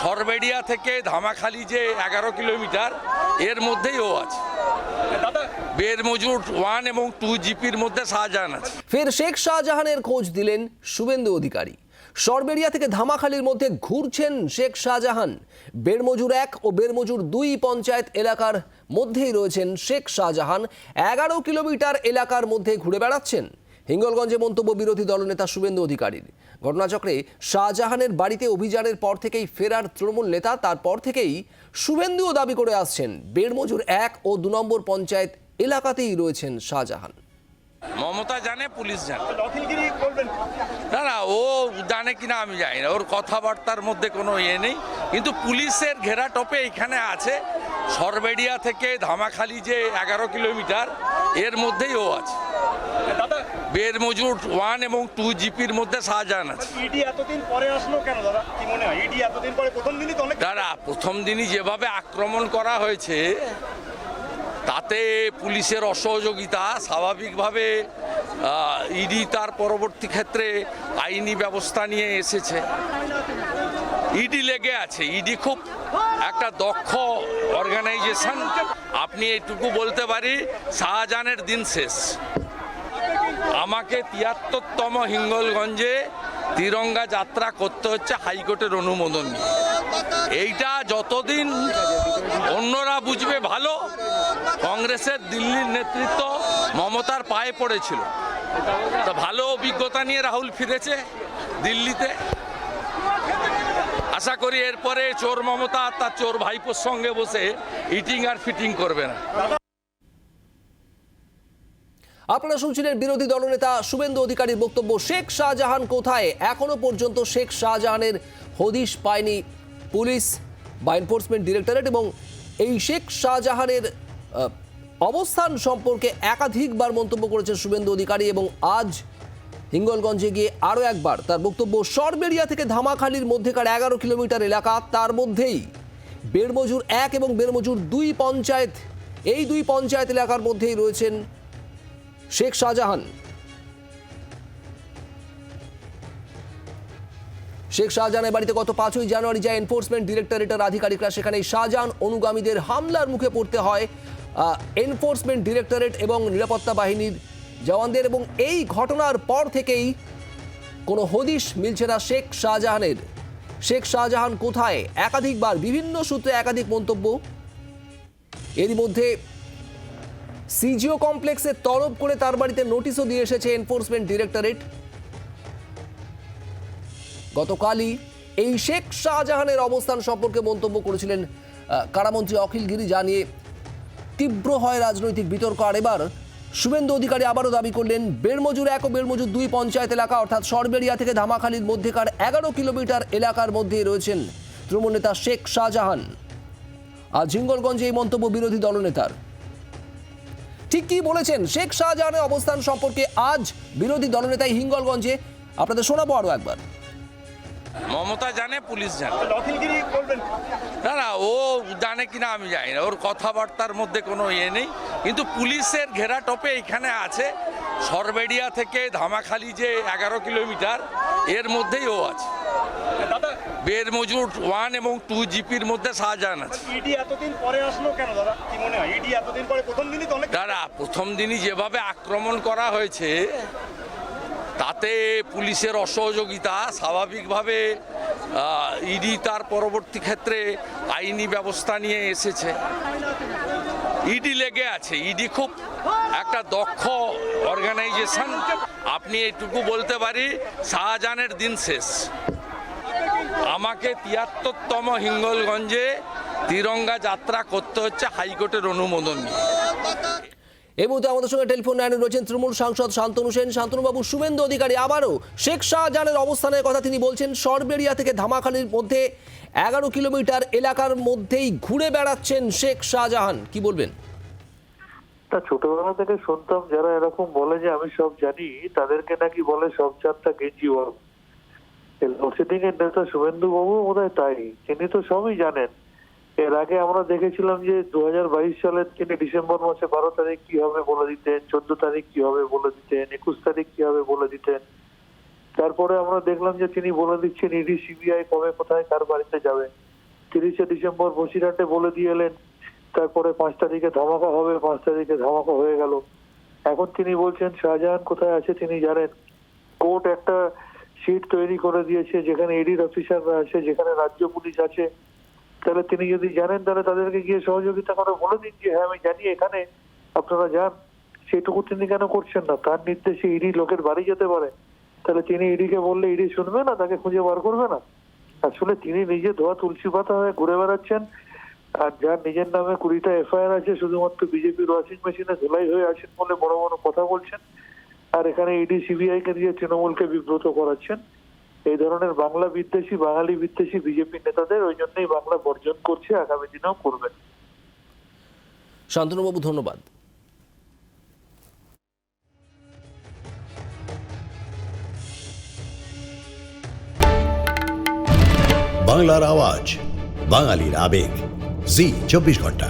সরবেড়িয়া থেকে ধামাখালি যে এগারো কিলোমিটার এর মধ্যেই ও আছে। বের মজুর ওয়ান এবং টু জিপির মধ্যে শাহজাহান আছে। ফের শেখ শাহজাহানের খোঁজ দিলেন শুভেন্দু অধিকারী। সরবেরিয়া থেকে ধামাখালির মধ্যে ঘুরছেন শেখ শাহজাহান। বেরমজুর এক ও বেরমজুর দুই পঞ্চায়েত এলাকার মধ্যেই রয়েছেন শেখ শাহজাহান। এগারো কিলোমিটার এলাকার মধ্যে ঘুরে বেড়াচ্ছেন। হিঙ্গলগঞ্জে মন্তব্য বিরোধী দলনেতা শুভেন্দু অধিকারীর। ঘটনাচক্রে শাহজাহানের বাড়িতে অভিযানের পর থেকেই ফেরার তৃণমূল নেতা তারপর থেকেই শুভেন্দুও দাবি করে আসছেন বেড়মজুর এক ও দু নম্বর পঞ্চায়েত এলাকাতেই রয়েছেন শাহজাহান। মমতা জানে পুলিশ জানে। না না ও জানে কিনা আমি জানি না। ওর কথাবার্তার মধ্যে কোনো ইয়ে নেই। কিন্তু পুলিশের ঘেরা টপে এখানে আছে সরবেড়িয়া থেকে ধামাখালি যে এগারো কিলোমিটার এর মধ্যেই ও আছে। দাদা বের মজুর ওয়ান এবং টু জিপির মধ্যে শাহজাহান আছে। ইডি এতদিন পরে আসলো কেন দাদা? কি মনে হয়? ইডি এতদিন পরে প্রথম দিনই তো অনেক দাদা প্রথম দিনই যেভাবে আক্রমণ করা হয়েছে তাতে পুলিশের অসহযোগিতা স্বাভাবিকভাবে ইডি তার পরবর্তী ক্ষেত্রে আইনি ব্যবস্থা নিয়ে এসেছে। ইডি লেগে আছে। ইডি খুব একটা দক্ষ অর্গানাইজেশন আপনি এটুকু বলতে পারি শাহজাহানের দিন শেষ। আমাকে তিয়াত্তরতম হিঙ্গলগঞ্জে তিরঙ্গা যাত্রা করতে হচ্ছে হাইকোর্টের অনুমোদন এইটা যতদিন অন্যরা বুঝবে ভালো, কংগ্রেসের দিল্লির নেতৃত্ব মমতার পায়ে পড়েছিল। তো ভালো অভিজ্ঞতা নিয়ে রাহুল ফিরেছে দিল্লিতে। আশা করি এরপরে চোর মমতা তার চোর ভাইপোর সঙ্গে বসে ইটিং আর ফিটিং করবে না। আপনারা শুনছিলেন বিরোধী দলনেতা শুভেন্দু অধিকারীর বক্তব্য, শেখ শাহজাহান কোথায়? এখনও পর্যন্ত শেখ শাহজাহানের হদিশ পায়নি পুলিশ বা এনফোর্সমেন্ট ডিরেক্টরেট এবং এই শেখ শাহজাহানের অবস্থান সম্পর্কে একাধিকবার মন্তব্য করেছেন শুভেন্দু অধিকারী এবং আজ হিঙ্গলগঞ্জে গিয়ে আরও একবার তার বক্তব্য সরবেরিয়া থেকে ধামাখালির মধ্যেকার এগারো কিলোমিটার এলাকা, তার মধ্যেই বেরমজুর এক এবং বেরমজুর দুই পঞ্চায়েত, এই দুই পঞ্চায়েত এলাকার মধ্যেই রয়েছেন শেখ শাহজাহান। শেখ শাহজাহানের বাড়িতে গত পাঁচই জানুয়ারি যায় এনফোর্সমেন্ট ডিরেক্টরেটের আধিকারিকরা সেখানে শাহজাহান অনুগামীদের হামলার মুখে পড়তে হয় এনফোর্সমেন্ট ডিরেক্টরেট এবং নিরাপত্তা বাহিনীর জওয়ানদের এবং এই ঘটনার পর থেকেই কোনো হদিশ মিলছে না শেখ শাহজাহানের। শেখ শাহজাহান কোথায়? একাধিকবার বিভিন্ন সূত্রে একাধিক মন্তব্য। এরই মধ্যে সিজিও কমপ্লেক্সে তলব করে তার বাড়িতে নোটিশও দিয়ে এসেছে এনফোর্সমেন্ট ডিরেক্টরেট। গতকালই এই শেখ শাহজাহানের অবস্থান সম্পর্কে মন্তব্য করেছিলেন কারামন্ত্রী অখিল গিরি জানিয়ে তীব্র হয় রাজনৈতিক বিতর্ক। আর এবার শুভেন্দু অধিকারী আবারও দাবি করলেন বেরমজুর এক ও বেরমজুর দুই পঞ্চায়েত এলাকা, অর্থাৎ সরবেরিয়া থেকে ধামাখালির মধ্যেকার এগারো কিলোমিটার এলাকার মধ্যেই রয়েছেন তৃণমূল নেতা শেখ শাহজাহান। আর হিঙ্গলগঞ্জে এই মন্তব্য বিরোধী দলনেতার। ঠিক কি বলেছেন শেখ শাহজাহানের অবস্থান সম্পর্কে আজ বিরোধী দলনেতা হিঙ্গলগঞ্জে। আপনাদের শোনাবো আরও একবার। মমতা জানে পুলিশ জানে। না না ও জানে কিনা আমি জানি না। ওর কথাবার্তার মধ্যে কোনো ইয়ে নেই। কিন্তু পুলিশের ঘেরা টপে এখানে আছে। সরবেড়িয়া থেকে ধামাখালি যে এগারো কিলোমিটার এর মধ্যেই ও আছে। বের মজুর ওয়ান এবং টু জিপির মধ্যে শাহজাহান আছে। ইডি এতদিন পরে আসলো কেন দাদা? কি মনে হয়? ইডি এতদিন পরে প্রথম দিনই তো অনেক দাদা প্রথম দিনই যেভাবে আক্রমণ করা হয়েছে তাতে পুলিশের অসহযোগিতা স্বাভাবিকভাবে ইডি তার পরবর্তী ক্ষেত্রে আইনি ব্যবস্থা নিয়ে এসেছে। ইডি লেগে আছে। ইডি খুব একটা দক্ষ অর্গানাইজেশন আপনি এটুকু বলতে পারি শাহজাহানের দিন শেষ। আমাকে তিয়াত্তরতম হিঙ্গলগঞ্জে তিরঙ্গা যাত্রা করতে হচ্ছে হাইকোর্টের অনুমোদন এই মুহূর্তে আমাদের সঙ্গে টেলিফোন লাইনে রয়েছেন তৃণমূল সাংসদ শান্তনু সেন। শান্তনুবাবু শুভেন্দু অধিকারী আবারও শেখ শাহজাহানের অবস্থানের কথা তিনি বলছেন। সরবেরিয়া থেকে ধামাখালির মধ্যে এগারো কিলোমিটার এলাকার মধ্যেই ঘুরে বেড়াচ্ছেন শেখ শাহজাহান। কি বলবেন? তা ছোটবেলা থেকে শুনতাম যারা এরকম বলে যে আমি সব জানি তাদেরকে নাকি বলে সব চারটা গেঞ্জি ওয়াল লোডশেডিং এর নেতা শুভেন্দু বাবু বোধ হয় তাই। তিনি তো সবই জানেন। এর আগে আমরা দেখেছিলাম যে দুহাজার বাইশ সালের তিনি ডিসেম্বর মাসে বারো তারিখ কি হবে বলে দিতেন, চোদ্দ তারিখ কি হবে বলে দিতেন, একুশ তারিখ কি হবে বলে দিতেন। তারপরে আমরা দেখলাম যে তিনি বলে দিচ্ছেন, ইডি, সিবিআই কবে কোথায় কার বাড়িতে যাবে? তিরিশে ডিসেম্বর বসিরহাটে বলে দিয়ে এলেন, তারপরে পাঁচ তারিখে ধামাকা হবে, পাঁচ তারিখে ধামাকা হয়ে গেল। এখন তিনি বলছেন, শাহজাহান কোথায় আছে তিনি জানেন? কোর্ট একটা সিট তৈরি করে দিয়েছে, যেখানে এডির অফিসাররা আছে, যেখানে রাজ্য পুলিশ আছে। তাহলে তিনি যদি জানেন, তাহলে তাদেরকে গিয়ে সহযোগিতা করে বলে দিন যে হ্যাঁ আমি জানি এখানে আপনারা যান। সেটুকু তিনি কেন করছেন না? তার নির্দেশে ইডি লোকের বাড়ি যেতে পারে। তাহলে তিনি ইডিকে বললে ইডি শুনবে না? তাকে খুঁজে বার করবে না? আসলে তিনি নিজে ধোয়া তুলসী পাতা হয়ে ঘুরে বেড়াচ্ছেন। আর যার নিজের নামে কুড়িটা এফআইআর আছে, শুধুমাত্র বিজেপির ওয়াশিং মেশিনে ধুলাই হয়ে আছেন বলে বড় বড় কথা বলছেন। আর এখানে ইডি সিবিআই কে দিয়ে তৃণমূলকে বিব্রত করাচ্ছেন। এই ধরনের বাংলা বিদ্বেষী বাঙালি বিদ্বেষী বিজেপি নেতাদের ওই জন্যই বাংলা বর্জন করছে আগামী দিনেও করবেন শান্তনুবাবু ধন্যবাদ। বাংলার আওয়াজ বাঙালির আবেগ। জি চব্বিশ ঘণ্টা।